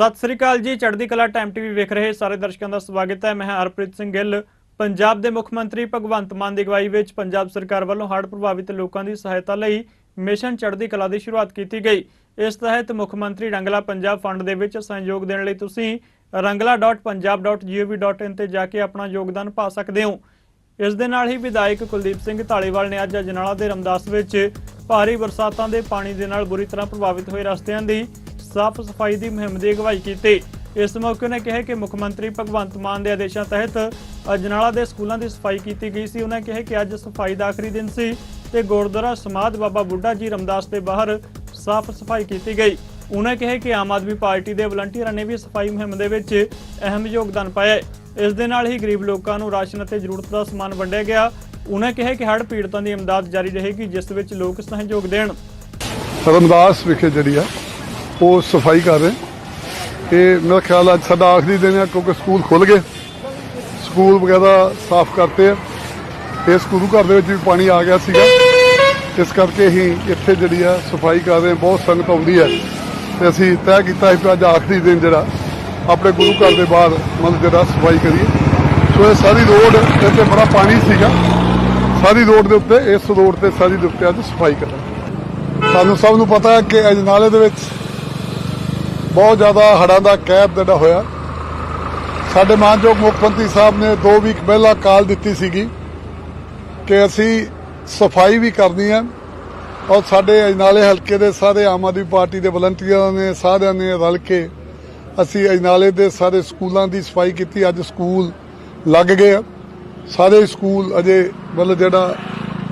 ਸਤਿ ਸ੍ਰੀ ਅਕਾਲ ਜੀ, ਚੜ੍ਹਦੀ ਕਲਾ ਟਾਈਮ ਟੀਵੀ ਵੇਖ ਰਹੇ ਸਾਰੇ ਦਰਸ਼ਕਾਂ ਦਾ ਸਵਾਗਤ ਹੈ। ਮੈਂ ਹਰਪ੍ਰੀਤ ਸਿੰਘ ਗਿੱਲ। ਪੰਜਾਬ ਦੇ ਮੁੱਖ ਮੰਤਰੀ ਭਗਵੰਤ ਮਾਨ ਦੀ ਅਗਵਾਈ ਵਿੱਚ ਪੰਜਾਬ ਸਰਕਾਰ ਵੱਲੋਂ ਹੜ੍ਹ ਪ੍ਰਭਾਵਿਤ ਲੋਕਾਂ ਦੀ ਸਹਾਇਤਾ ਲਈ ਮਿਸ਼ਨ ਚੜ੍ਹਦੀ ਕਲਾ ਦੀ ਸ਼ੁਰੂਆਤ ਕੀਤੀ ਗਈ। ਇਸ ਤਹਿਤ ਮੁੱਖ ਮੰਤਰੀ ਰੰਗਲਾ ਪੰਜਾਬ ਫੰਡ ਦੇ ਵਿੱਚ ਸਹਿਯੋਗ ਦੇਣ ਲਈ ਤੁਸੀਂ rangla.punjab.gov.in ਤੇ ਜਾ ਕੇ ਆਪਣਾ ਯੋਗਦਾਨ ਪਾ ਸਕਦੇ ਹੋ। ਇਸ ਦੇ ਨਾਲ ਹੀ ਵਿਧਾਇਕ ਕੁਲਦੀਪ ਸਿੰਘ ਢਾਲੀਵਾਲ ਨੇ ਅੱਜ ਅਜਨਾਲਾ ਦੇ ਰਮਦਾਸ ਵਿੱਚ ਭਾਰੀ ਬਰਸਾਤਾਂ ਦੇ ਪਾਣੀ ਦੇ ਨਾਲ ਬੁਰੀ ਤਰ੍ਹਾਂ ਪ੍ਰਭਾਵਿਤ ਹੋਏ ਰਸਤਿਆਂ ਦੀ ਸਾਫ਼ ਸਫ਼ਾਈ ਦੀ ਮੁਹਿੰਮ ਦੀ ਅਗਵਾਈ ਕੀਤੀ। ਇਸ ਮੌਕੇ ਉਹਨੇ ਕਿਹਾ ਕਿ ਮੁੱਖ ਮੰਤਰੀ ਭਗਵੰਤ ਮਾਨ ਦੇ ਆਦੇਸ਼ਾਂ ਤਹਿਤ ਅਜਨਾਲਾ ਦੇ ਸਕੂਲਾਂ ਦੀ ਸਫ਼ਾਈ ਕੀਤੀ ਗਈ ਸੀ। ਉਹਨਾਂ ਕਿਹਾ ਕਿ ਅੱਜ ਸਫ਼ਾਈ ਦਾ ਆਖਰੀ ਦਿਨ ਸੀ ਤੇ ਗੁਰਦੁਆਰਾ ਸਮਾਧ ਬਾਬਾ ਬੁੱਢਾ ਜੀ ਰਮਦਾਸ ਦੇ ਬਾਹਰ ਸਾਫ਼ ਸਫ਼ਾਈ ਕੀਤੀ ਗਈ। ਉਹਨਾਂ ਕਿਹਾ ਕਿ ਆਮ ਆਦਮੀ ਪਾਰਟੀ ਦੇ ਵਲੰਟੀਅਰਾਂ ਨੇ ਵੀ ਸਫ਼ਾਈ ਮੁਹਿੰਮ ਦੇ ਵਿੱਚ ਅਹਿਮ ਯੋਗਦਾਨ ਪਾਇਆ ਇਸ ਦੇ ਨਾਲ ਹੀ ਗਰੀਬ ਲੋਕਾਂ ਨੂੰ ਰਾਸ਼ਨ ਅਤੇ ਜ਼ਰੂਰਤ ਦਾ ਸਮਾਨ ਵੰਡਿਆ ਗਿਆ। ਉਹਨਾਂ ਕਿਹਾ ਕਿ ਹੜ੍ਹ ਪੀੜਤਾਂ ਦੀ ਇਮਦਾਦ ਜਾਰੀ ਰਹੇਗੀ, ਜਿਸ ਵਿੱਚ ਲੋਕ ਸਹਿਯੋਗ ਦੇਣ। ਰਮਦਾਸ ਵਿਖੇ ਜਿਹੜੀ ਆ ਉਹ ਸਫ਼ਾਈ ਕਰ ਰਹੇ। ਇਹ ਮੇਰਾ ਖਿਆਲ ਅੱਜ ਸਾਡਾ ਆਖਰੀ ਦਿਨ ਹੈ ਕਿਉਂਕਿ ਸਕੂਲ ਖੁੱਲ ਗਏ। ਸਕੂਲ ਵਗੈਰਾ ਸਾਫ਼ ਕਰਤੇ ਆ। ਇਸ ਗੁਰੂ ਘਰ ਦੇ ਵਿੱਚ ਵੀ ਪਾਣੀ ਆ ਗਿਆ ਸੀਗਾ। ਇਸ ਕਰਕੇ ਹੀ ਇੱਥੇ ਜਿਹੜੀ ਆ ਸਫ਼ਾਈ ਕਰ ਰਹੇ ਬਹੁਤ ਸੰਗਤ ਆਉਂਦੀ ਹੈ। ਤੇ ਅਸੀਂ ਤੈਅ ਕੀਤਾ ਸੀ ਅੱਜ ਆਖਰੀ ਦਿਨ ਜਿਹੜਾ ਆਪਣੇ ਗੁਰੂ ਘਰ ਦੇ ਬਾਹਰ ਮਤਲਬ ਜਿਹੜਾ ਸਫ਼ਾਈ ਕਰੀਏ। ਸੋ ਇਹ ਸਾਰੀ ਰੋਡ ਇੱਥੇ ਬੜਾ ਪਾਣੀ ਸੀਗਾ। ਸਾਰੀ ਰੋਡ ਦੇ ਉੱਤੇ, ਇਸ ਰੋਡ ਤੇ ਸਾਰੀ ਦੇ ਉੱਤੇ ਅੱਜ ਸਫ਼ਾਈ ਕਰਾਂਗੇ। ਸਾਨੂੰ ਸਭ ਨੂੰ ਪਤਾ ਹੈ ਕਿ ਅਜਨਾਲੇ ਦੇ ਵਿੱਚ ਬਹੁਤ ਜ਼ਿਆਦਾ ਹੜ੍ਹਾਂ ਦਾ ਕਹਿਰ ਜਿਹੜਾ ਹੋਇਆ। ਸਾਡੇ ਮਾਨਯੋਗ ਮੁੱਖ ਮੰਤਰੀ ਸਾਹਿਬ ਨੇ 2 ਵੀਕ ਪਹਿਲਾਂ ਕਾਲ ਦਿੱਤੀ ਸੀਗੀ ਕਿ ਅਸੀਂ ਸਫ਼ਾਈ ਵੀ ਕਰਨੀ ਹੈ ਔਰ ਸਾਡੇ ਅਜਨਾਲੇ ਹਲਕੇ ਦੇ ਸਾਰੇ ਆਮ ਆਦਮੀ ਪਾਰਟੀ ਦੇ ਵਲੰਟੀਅਰਾਂ ਨੇ, ਸਾਰਿਆਂ ਨੇ ਰਲ ਕੇ ਅਸੀਂ ਅਜਨਾਲੇ ਦੇ ਸਾਰੇ ਸਕੂਲਾਂ ਦੀ ਸਫ਼ਾਈ ਕੀਤੀ। ਅੱਜ ਸਕੂਲ ਲੱਗ ਗਏ ਆ। ਸਾਰੇ ਸਕੂਲ ਅਜੇ ਮਤਲਬ ਜਿਹੜਾ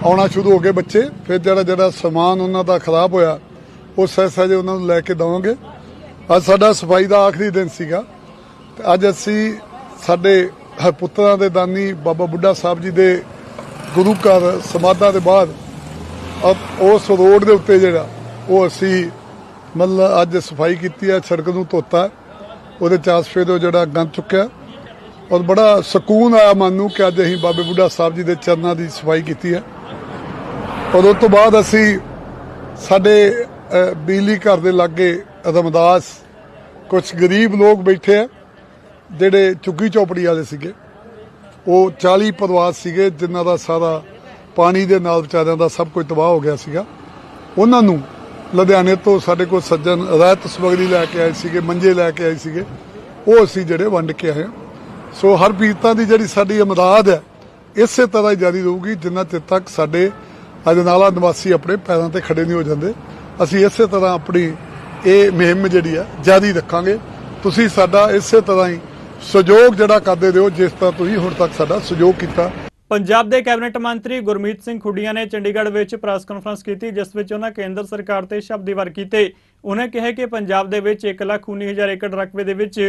ਆਉਣਾ ਸ਼ੁਰੂ ਹੋ ਗਏ ਬੱਚੇ। ਫਿਰ ਜਿਹੜਾ ਜਿਹੜਾ ਸਮਾਨ ਉਹਨਾਂ ਦਾ ਖਰਾਬ ਹੋਇਆ, ਉਹ ਸਹਿ ਸਹਿਜੇ ਉਹਨਾਂ ਨੂੰ ਲੈ ਕੇ ਦਵਾਂਗੇ। ਅੱਜ ਸਾਡਾ ਸਫ਼ਾਈ ਦਾ ਆਖਰੀ ਦਿਨ ਸੀਗਾ। ਤੇ ਅੱਜ ਅਸੀਂ ਸਾਡੇ ਹ- ਪੁੱਤਰਾਂ ਦੇ ਦਾਨੀ ਬਾਬਾ ਬੁੱਢਾ ਸਾਹਿਬ ਜੀ ਦੇ ਗੁਰੂ ਘਰ ਸਮਾਧਾਂ ਦੇ ਬਾਅਦ ਉਸ ਰੋਡ ਦੇ ਉੱਤੇ ਜਿਹੜਾ ਉਹ ਅਸੀਂ ਮਤਲਬ ਅੱਜ ਸਫ਼ਾਈ ਕੀਤੀ ਹੈ, ਸੜਕ ਨੂੰ ਧੋਤਾ। ਹੈ। ਉਹਦੇ ਚਾਸਫੇ ਤੋਂ ਜਿਹੜਾ ਗੰਦ ਚੁੱਕਿਆ। ਔਰ ਬੜਾ ਸਕੂਨ ਆਇਆ ਮਨ ਨੂੰ ਕਿ ਅੱਜ ਅਸੀਂ ਬਾਬੇ ਬੁੱਢਾ ਸਾਹਿਬ ਜੀ ਦੇ ਚਰਨਾਂ ਦੀ ਸਫ਼ਾਈ ਕੀਤੀ ਹੈ। ਔਰ ਉਸ ਤੋਂ ਬਾਅਦ ਅਸੀਂ ਸਾਡੇ ਬਿਜਲੀ ਘਰ ਦੇ ਲਾਗੇ ਰਮਦਾਸ ਕੁਝ ਗਰੀਬ ਲੋਕ ਬੈਠੇ ਆ, ਜਿਹੜੇ ਝੁੱਗੀ ਚੌਪੜੀ ਵਾਲੇ ਸੀਗੇ। ਉਹ 40 ਪਰਿਵਾਰ ਸੀਗੇ, ਜਿਨ੍ਹਾਂ ਦਾ ਸਾਰਾ ਪਾਣੀ ਦੇ ਨਾਲ ਵਿਚਾਰਿਆਂ ਦਾ ਸਭ ਕੁਝ ਤਬਾਹ ਹੋ ਗਿਆ ਸੀਗਾ। ਉਹਨਾਂ ਨੂੰ ਲੁਧਿਆਣੇ ਤੋਂ ਸਾਡੇ ਕੋਲ ਸੱਜਣ ਰਹਿਤ ਸਮਗਰੀ ਲੈ ਕੇ ਆਏ ਸੀਗੇ, ਮੰਜੇ ਲੈ ਕੇ ਆਏ ਸੀਗੇ। ਉਹ ਅਸੀਂ ਜਿਹੜੇ ਵੰਡ ਕੇ ਆਏ ਹਾਂ। ਸੋ ਹਰ ਪੀੜਤਾਂ ਦੀ ਜਿਹੜੀ ਸਾਡੀ ਇਮਦਾਦ ਹੈ, ਇਸੇ ਤਰ੍ਹਾਂ ਹੀ ਜਾਰੀ ਰਹੂਗੀ, ਜਿੰਨਾ ਚਿਰ ਤੱਕ ਸਾਡੇ ਅਜਨਾਲਾ ਨਿਵਾਸੀ ਆਪਣੇ ਪੈਰਾਂ ਤੇ ਖੜੇ ਨਹੀਂ ਹੋ ਜਾਂਦੇ। ਅਸੀਂ ਇਸੇ ਤਰ੍ਹਾਂ ਆਪਣੀ ਇਹ ਮੁਹਿੰਮ ਜਿਹੜੀ ਆ ਜਾਰੀ ਰੱਖਾਂਗੇ। ਤੁਸੀਂ ਸਾਡਾ ਇਸੇ ਤਰ੍ਹਾਂ ਹੀ ਸਹਿਯੋਗ ਜਿਹੜਾ ਕਰਦੇ ਰਹੋ ਜਿਸ ਤਰ੍ਹਾਂ ਤੁਸੀਂ ਹੁਣ ਤੱਕ ਸਾਡਾ ਸਹਿਯੋਗ ਕੀਤਾ। ਪੰਜਾਬ ਦੇ ਕੈਬਨਿਟ ਮੰਤਰੀ ਗੁਰਮੀਤ ਸਿੰਘ ਖੁੱਡੀਆਂ ਨੇ ਚੰਡੀਗੜ੍ਹ ਵਿੱਚ ਪ੍ਰੈਸ ਕਾਨਫਰੰਸ ਕੀਤੀ ਜਿਸ ਵਿੱਚ ਉਹਨਾਂ ਕੇਂਦਰ ਸਰਕਾਰ ਤੇ ਸ਼ਬਦੀ ਵਾਰ ਕੀਤੇ। ਉਹਨਾਂ ਕਿਹਾ ਕਿ ਪੰਜਾਬ ਦੇ ਵਿੱਚ 1,19,000 ਏਕੜ ਰਕਬੇ ਦੇ ਵਿੱਚ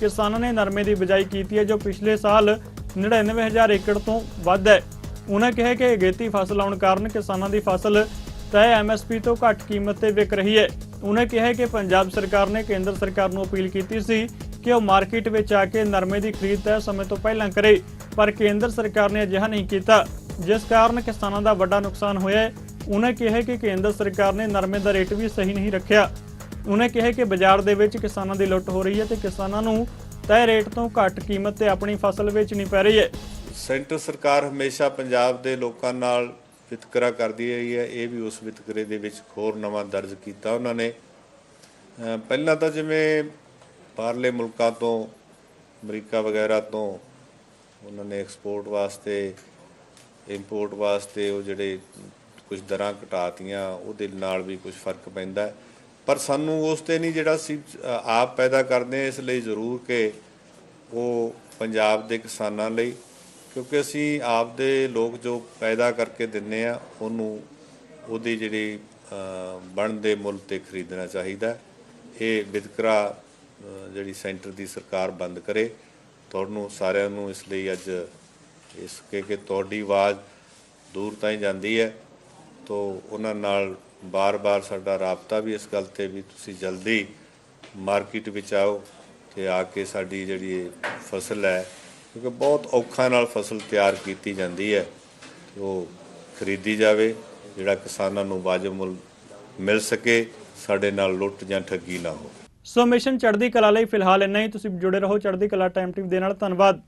ਕਿਸਾਨਾਂ ਨੇ ਨਰਮੇ ਦੀ ਬਿਜਾਈ ਕੀਤੀ ਹੈ ਜੋ ਪਿਛਲੇ ਸਾਲ 99,000 ਏਕੜ ਤੋਂ ਵੱਧ ਹੈ। ਉਹਨਾਂ ਕਿਹਾ ਕਿ ਅਗੇਤੀ ਫਸਲ ਆਉਣ ਕਾਰਨ ਕਿਸਾਨਾਂ ਦੀ ਫਸਲ ਤੈਅ ਐਮਐਸਪੀ ਤੋਂ ਘੱਟ ਕੀਮਤ ਤੇ ਵਿਕ ਰਹੀ ਹੈ। ਉਹਨਾਂ ਕਿਹਾ ਕਿ ਪੰਜਾਬ ਸਰਕਾਰ ਨੇ ਕੇਂਦਰ ਸਰਕਾਰ ਨੂੰ ਅਪੀਲ ਕੀਤੀ ਸੀ ਕਿ ਉਹ ਮਾਰਕੀਟ ਵਿੱਚ ਆ ਕੇ ਨਰਮੇ ਦੀ ਖਰੀਦ ਤੈਅ ਸਮੇਂ ਤੋਂ ਪਹਿਲਾਂ ਕਰੇ, ਪਰ ਕੇਂਦਰ ਸਰਕਾਰ ਨੇ ਅਜਿਹਾ ਨਹੀਂ ਕੀਤਾ। ਜਿਸ ਕਾਰਨ ਕਿਸਾਨਾਂ ਦਾ ਵੱਡਾ ਨੁਕਸਾਨ ਹੋਇਆ ਹੈ। ਉਹਨਾਂ ਕਿਹਾ ਕਿ ਕੇਂਦਰ ਸਰਕਾਰ ਨੇ ਨਰਮੇ ਦਾ ਰੇਟ ਵੀ ਸਹੀ ਨਹੀਂ ਰੱਖਿਆ। ਉਹਨਾਂ ਕਿਹਾ ਕਿ ਬਾਜ਼ਾਰ ਦੇ ਵਿੱਚ ਕਿਸਾਨਾਂ ਦੀ ਲੁੱਟ ਹੋ ਰਹੀ ਹੈ ਤੇ ਕਿਸਾਨਾਂ ਨੂੰ ਤੈਅ ਰੇਟ ਤੋਂ ਘੱਟ ਕੀਮਤ ਤੇ ਆਪਣੀ ਫਸਲ ਵੇਚਣੀ ਪੈ ਰਹੀ ਹੈ। ਸੈਂਟਰ ਸਰਕਾਰ ਹਮੇਸ਼ਾ ਪੰਜਾਬ ਦੇ ਲੋਕਾਂ ਨਾਲ ਵਿਤਕਰਾ ਕਰਦੀ ਰਹੀ ਹੈ। ਇਹ ਵੀ ਉਸ ਵਿਤਕਰੇ ਦੇ ਵਿੱਚ ਹੋਰ ਨਵਾਂ ਦਰਜ ਕੀਤਾ ਉਹਨਾਂ ਨੇ। ਪਹਿਲਾਂ ਤਾਂ ਜਿਵੇਂ ਬਾਹਰਲੇ ਮੁਲਕਾਂ ਤੋਂ, ਅਮਰੀਕਾ ਵਗੈਰਾ ਤੋਂ ਉਹਨਾਂ ਨੇ ਐਕਸਪੋਰਟ ਵਾਸਤੇ ਇੰਪੋਰਟ ਵਾਸਤੇ ਉਹ ਜਿਹੜੇ ਕੁਝ ਦਰਾਂ ਘਟਾਤੀਆਂ, ਉਹਦੇ ਨਾਲ ਵੀ ਕੁਝ ਫ਼ਰਕ ਪੈਂਦਾ ਪਰ ਸਾਨੂੰ ਉਸ ਤੇ ਨਹੀਂ ਜਿਹੜਾ ਸੀ ਆਪ ਪੈਦਾ ਕਰਦੇ ਹਾਂ ਇਸ ਲਈ ਜ਼ਰੂਰ ਕਿ ਉਹ ਪੰਜਾਬ ਦੇ ਕਿਸਾਨਾਂ ਲਈ ਕਿਉਂਕਿ ਅਸੀਂ ਆਪਦੇ ਲੋਕ ਜੋ ਪੈਦਾ ਕਰਕੇ ਦਿੰਨੇ ਆ, ਉਹਨੂੰ, ਉਹਦੀ ਜਿਹੜੀ ਬਣਦੇ ਮੁੱਲ ਤੇ ਖਰੀਦਣਾ ਚਾਹੀਦਾ ਇਹ ਵਿਤਕਰਾ ਜਿਹੜੀ ਸੈਂਟਰ ਦੀ ਸਰਕਾਰ ਬੰਦ ਕਰੇ, ਤੁਹਾਨੂੰ ਸਾਰਿਆਂ ਨੂੰ ਇਸ ਲਈ ਅੱਜ ਇਸ ਕਿ ਕਿ ਤੁਹਾਡੀ ਆਵਾਜ਼ ਦੂਰ ਤਾਈਂ ਜਾਂਦੀ ਹੈ। ਤੋ ਉਹਨਾਂ ਨਾਲ ਬਾਰ-ਬਾਰ ਸਾਡਾ ਰਾਬਤਾ ਵੀ ਇਸ ਗੱਲ ਤੇ ਵੀ ਤੁਸੀਂ ਜਲਦੀ ਮਾਰਕੀਟ ਵਿੱਚ ਆਓ ਤੇ ਆ ਕੇ ਸਾਡੀ ਜਿਹੜੀ ਇਹ ਫਸਲ ਹੈ ਕਿਉਂਕਿ ਬਹੁਤ ਔਖਾ ਨਾਲ ਫਸਲ ਤਿਆਰ ਕੀਤੀ ਜਾਂਦੀ ਹੈ। ਉਹ ਖਰੀਦੀ ਜਾਵੇ ਜਿਹੜਾ ਕਿਸਾਨਾਂ ਨੂੰ ਵਾਜਬ ਮੁੱਲ ਮਿਲ ਸਕੇ ਸਾਡੇ ਨਾਲ ਲੁੱਟ ਜਾਂ ਠੱਗੀ ਨਾ ਹੋ ਸੋ ਮਿਸ਼ਨ ਚੜ੍ਹਦੀ ਕਲਾ ਲਈ ਫਿਲਹਾਲ ਇੰਨਾ ਹੀ। ਤੁਸੀਂ ਜੁੜੇ ਰਹੋ ਚੜ੍ਹਦੀ ਕਲਾ ਟਾਈਮ ਟੀਮ ਦੇ ਨਾਲ। ਧੰਨਵਾਦ।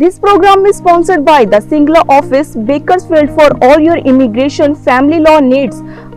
This program is sponsored by the Singla office, Bakersfield for all your immigration family law needs.